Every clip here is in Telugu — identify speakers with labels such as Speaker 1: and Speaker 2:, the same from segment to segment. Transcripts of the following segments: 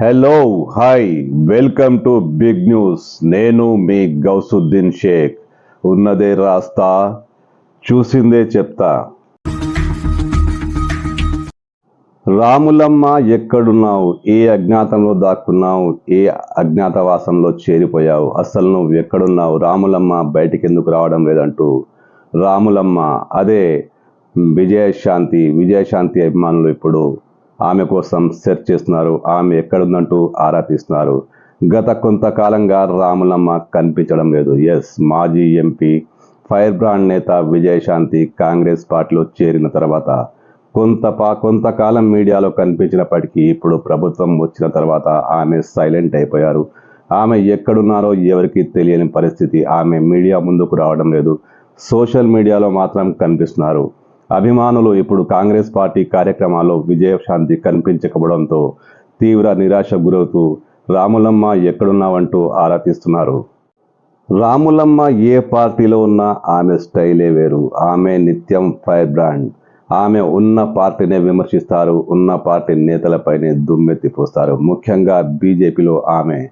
Speaker 1: Hello hi welcome to big news నేను మీ గౌసుద్దీన్ షేక్. ఉన్నదే రాస్తా చూసిందే చెప్తా. రాములమ్మ ఎక్కడున్నావు? ఏ అజ్ఞాతంలో దాక్కున్నావు? ఏ అజ్ఞాతవాసంలో చేరిపోయావు? అస్సలు నువ్వు ఎక్కడున్నావు? రాములమ్మ బయటికి ఎందుకు రావడం లేదంటూ. రాములమ్మ అదే విజయశాంతి విజయశాంతి అభిమానులు ఇప్పుడు ఆమె కోసం సెర్చ్ చేస్తున్నారు. ఆమె ఎక్కడుందంటూ ఆరా తీస్తున్నారు. గత కొంతకాలంగా రాములమ్మ కనిపించడం లేదు. ఎస్ మాజీ ఎంపీ ఫైర్ బ్రాండ్ నేత విజయశాంతి కాంగ్రెస్ పార్టీలో చేరిన తర్వాత కొంత పా కొంతకాలం మీడియాలో కనిపించినప్పటికీ ఇప్పుడు ప్రభుత్వం వచ్చిన తర్వాత ఆమె సైలెంట్ అయిపోయారు. ఆమె ఎక్కడున్నారో ఎవరికి తెలియని పరిస్థితి. ఆమె మీడియా ముందుకు రావడం లేదు. సోషల్ మీడియాలో మాత్రం కనిపిస్తున్నారు. అభిమానులు ఇప్పుడు కాంగ్రెస్ పార్టీ కార్యక్రమాల్లో విజయశాంతి కనిపించకపోవడంతో తీవ్ర నిరాశ గురవుతూ రాములమ్మ ఎక్కడున్నావంటూ ఆరా తీస్తున్నారు. రాములమ్మ ఏ పార్టీలో ఉన్నా ఆమె స్టైలే వేరు. ఆమె నిత్యం ఫైర్ బ్రాండ్. ఆమె ఉన్న పార్టీనే విమర్శిస్తారు. ఉన్న పార్టీ నేతలపైనే దుమ్మెత్తి పోస్తారు. ముఖ్యంగా బీజేపీలో ఆమె.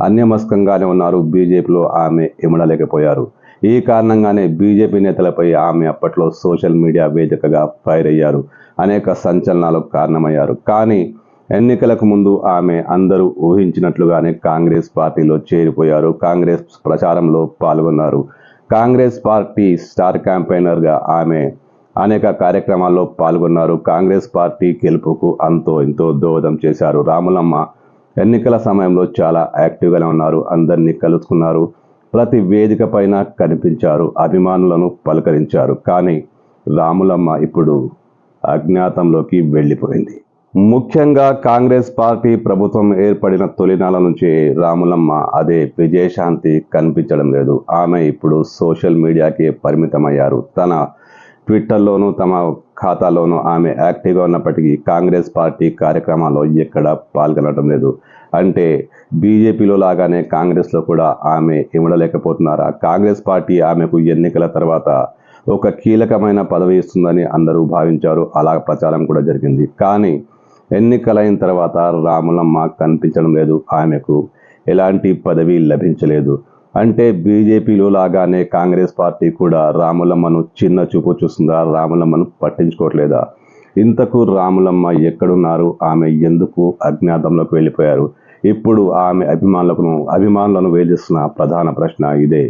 Speaker 1: అన్యమస్కంగానే ఉన్నారు. బీజేపీలో ఆమె ఇమడలేకపోయారు ఈ కారణంగానే బీజేపీ నేతలపై ఆమె అప్పట్లో సోషల్ మీడియా వేదికగా ఫైర్ అయ్యారు. అనేక సంచలనాలకు కారణమయ్యారు. కానీ ఎన్నికలకు ముందు ఆమె అందరూ ఊహించినట్లుగానే కాంగ్రెస్ పార్టీలో చేరిపోయారు. కాంగ్రెస్ ప్రచారంలో పాల్గొన్నారు. కాంగ్రెస్ పార్టీ స్టార్ క్యాంపెయినర్గా ఆమె అనేక కార్యక్రమాల్లో పాల్గొన్నారు. కాంగ్రెస్ పార్టీ గెలుపుకు అంతో ఎంతో దోహదం చేశారు. రాములమ్మ ఎన్నికల సమయంలో చాలా యాక్టివ్గానే ఉన్నారు. అందరినీ కలుసుకున్నారు. ప్రతి వేదిక పైన కనిపించారు అభిమానులను పలకరించారు. కానీ రాములమ్మ ఇప్పుడు అజ్ఞాతంలోకి వెళ్ళిపోయింది. ముఖ్యంగా కాంగ్రెస్ పార్టీ ప్రభుత్వం ఏర్పడిన తొలినాల నుంచి రాములమ్మ అదే విజయశాంతి కనిపించడం లేదు. ఆమె ఇప్పుడు సోషల్ మీడియాకి పరిమితమయ్యారు. తన ట్విట్టర్లోనూ తమ ఖాతాలోనూ ఆమె యాక్టివ్గా ఉన్నప్పటికీ కాంగ్రెస్ పార్టీ కార్యక్రమాల్లో ఎక్కడ పాల్గొనడం లేదు. అంటే బీజేపీలో లాగానే కాంగ్రెస్లో కూడా ఆమె ఇవ్వడలేకపోతున్నారా కాంగ్రెస్ పార్టీ ఆమెకు ఎన్నికల తర్వాత ఒక కీలకమైన పదవి ఇస్తుందని అందరూ భావించారు. అలా ప్రచారం కూడా జరిగింది. కానీ ఎన్నికలైన తర్వాత రాములమ్మ కనిపించడం లేదు. ఆమెకు ఎలాంటి పదవి లభించలేదు. అంటే బీజేపీలో లాగానే కాంగ్రెస్ పార్టీ కూడా రాములమ్మను చిన్న చూపు చూస్తుందా? రాములమ్మను పట్టించుకోవట్లేదా? ఇంతకు రాములమ్మ ఎక్కడున్నారు? ఆమె ఎందుకు అజ్ఞాతంలోకి వెళ్ళిపోయారు? ఇప్పుడు ఆమె అభిమానులకు అభిమానులను వేధిస్తున్న ప్రధాన ప్రశ్న ఇదే.